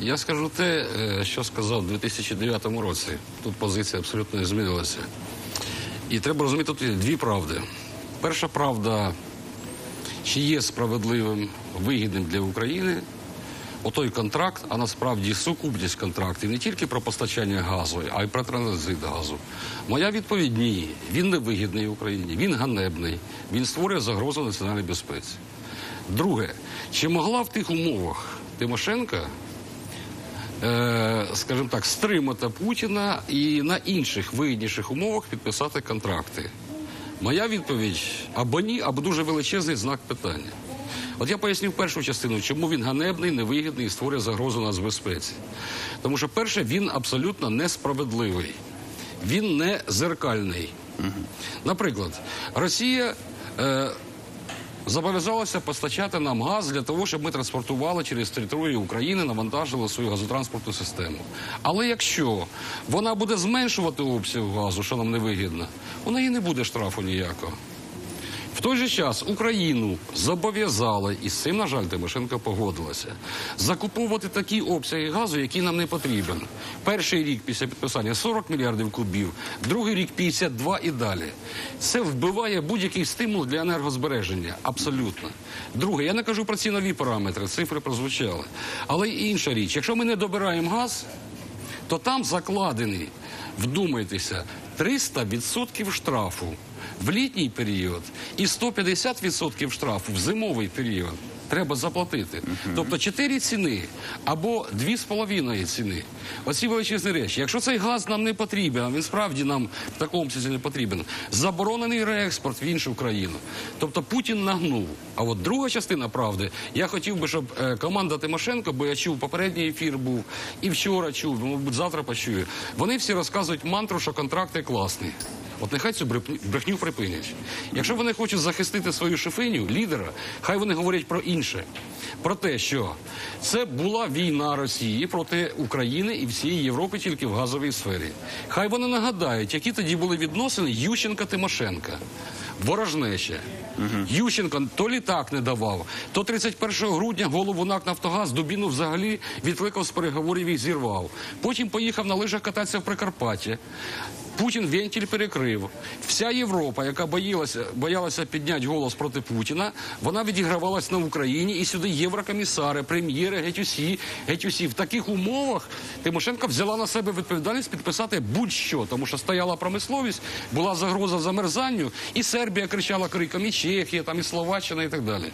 Я скажу те, е, що сказав у 2009 році. Тут позиція абсолютно не змінилася. І треба розуміти тут дві правди. Перша правда, чи є справедливим, вигідним для України отой контракт, а насправді сукупність контрактів не тільки про постачання газу, а й про транзит газу. Моя відповідь ні. Він не вигідний Україні, він ганебний, він створює загрозу національній безпеці. Друге, чи могла в тих умовах Тимошенка скажімо так, стримати Путіна і на інших вигідніших умовах підписати контракти? Моя відповідь або ні, або дуже величезний знак питання. От я поясню першу частину, чому він ганебний, невигідний і створює загрозу нацбезпеці. Тому що, перше, він абсолютно несправедливий, він не зеркальний. Наприклад, Росія. Е, зобов'язалася постачати нам газ для того, щоб ми транспортували через територію України, навантажили свою газотранспортну систему. Але якщо вона буде зменшувати обсяг газу, що нам не вигідно, у неї не буде штрафу ніякого. В той же час Україну зобов'язали, і з цим, на жаль, Тимошенко погодилася, закуповувати такі обсяги газу, які нам не потрібен. Перший рік після підписання 40 мільярдів кубів, другий рік 52 і далі. Це вбиває будь-який стимул для енергозбереження. Абсолютно. Друге, я не кажу про ці нові параметри, цифри прозвучали. Але інша річ, якщо ми не добираємо газ, то там закладений, вдумайтеся, 300% штрафу в літній період і 150% штрафу в зимовий період. Треба заплатити. Тобто 4 ціни або 2,5 ціни. Оці величезні речі. Якщо цей газ нам не потрібен, а він справді нам в такому обсязі не потрібен, заборонений реекспорт в іншу країну. Тобто Путін нагнув. А от друга частина правди, я хотів би, щоб е, команда Тимошенко, бо я чув попередній ефір був і вчора чув, мабуть, завтра почую. Вони всі розказують мантру, що контракти класні. От нехай цю брехню- припинять. Якщо вони хочуть захистити свою шефиню, лідера, хай вони говорять про інше. Про те, що це була війна Росії проти України і всієї Європи тільки в газовій сфері. Хай вони нагадають, які тоді були відносини Ющенка-Тимошенка. Ворожнеча. Ющенко то літак не давав, то 31 грудня голову НАК Нафтогаз Дубіну взагалі відкликав з переговорів і зірвав. Потім поїхав на лижах кататися в Прикарпаття. Путін вентиль перекрив. Вся Європа, яка боялася, боялася підняти голос проти Путіна, вона відігравалась на Україні, і сюди єврокомісари, прем'єри, геть усі, геть усі. В таких умовах Тимошенко взяла на себе відповідальність підписати будь-що, тому що стояла промисловість, була загроза замерзанню, і Сербія кричала криком, і Чехія, там і Словаччина, і так далі.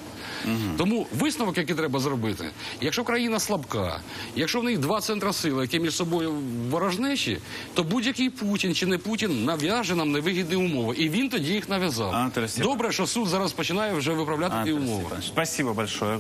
Тому висновок, який треба зробити, якщо країна слабка, якщо в неї два центра сили, які між собою ворожнечі, то будь-який Путін чи не Путін нав'яже нам невигідні умови. І він тоді їх нав'язав. Добре, що суд зараз починає вже виправляти ті умови. Спасибо большое.